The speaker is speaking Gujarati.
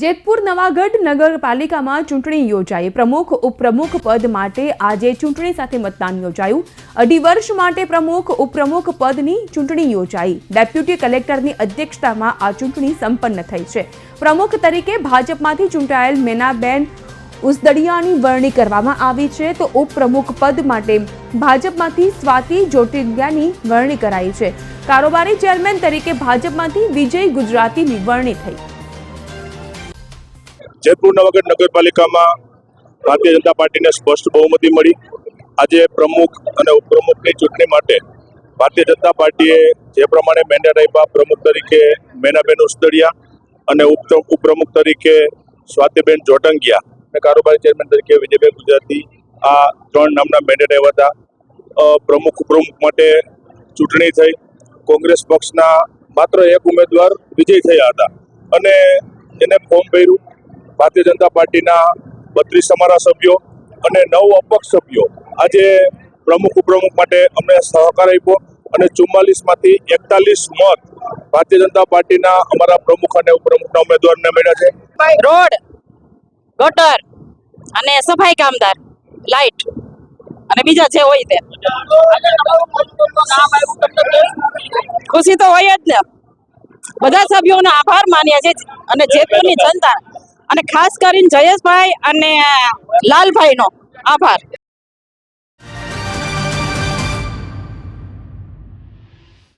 જેતપુર નવાગઢ નગરપાલિકામાં ચૂંટણી યોજાઈ. પ્રમુખ, ઉપપ્રમુખ પદ માટે આજે ચૂંટણી સાથે મતદાન યોજાયું. અઢી વર્ષ માટે પ્રમુખ, ઉપપ્રમુખ પદની ચૂંટણી યોજાઈ. ડેપ્યુટી કલેક્ટરની અધ્યક્ષતામાં આ ચૂંટણી સંપન્ન થઈ છે. પ્રમુખ તરીકે ભાજપમાંથી ચૂંટાયેલ મેનાબેન ઉસદડિયાની વરણી કરવામાં આવી છે તો ઉપપ્રમુખ પદ માટે ભાજપમાંથી સ્વાતિ જોટિલિયાની વરણી કરાઈ છે. કારોબારી ચેરમેન તરીકે ભાજપમાંથી વિજય ગુજરાતીની વરણી થઈ. જેતપુર નવાગઢ નગરપાલિકામાં ભારતીય જનતા પાર્ટીને સ્પષ્ટ બહુમતી મળી. આજે પ્રમુખ અને ઉપપ્રમુખની ચૂંટણી માટે ભારતીય જનતા પાર્ટીએ જે પ્રમાણે મેન્ડેટ આપ્યા, પ્રમુખ તરીકે મેનાબેન ઉસ્તડિયા અને ઉપ, ઉપપ્રમુખ તરીકે સ્વાતિબેન જોટંગિયા અને કારોબારી ચેરમેન તરીકે વિજયભાઈ ગુજરાતી આ ત્રણ નામના મેન્ડેટ આવ્યા હતા. પ્રમુખ, ઉપપ્રમુખ માટે ચૂંટણી થઈ. કોંગ્રેસ પક્ષના માત્ર એક ઉમેદવાર વિજય થયા હતા અને એને ફોર્મ ભર્યું. ભારતીય જનતા પાર્ટીના બત્રીસ અમારા સભ્યો અને નવ અપક્ષ સભ્યો આજે પ્રમુખ ઉપપ્રમુખ માટે અમને સહકાર આપ્યો અને ચુમ્માલીસમાંથી એકતાલીસ મત ભારતીય જનતા પાર્ટીના અમારા પ્રમુખ અને ઉપપ્રમુખના ઉમેદવારને મળ્યા છે. રોડ, ગટર અને સફાઈ કામદાર લાઈટ અને બીજા જે હોય તે. ખુશી તો હોય જ ને. બધા સભ્યોનો આભાર માન્યા છે અને જેતપુરની જનતા અને ખાસ કરીને જયેશભાઈ અને લાલભાઈનો આભાર.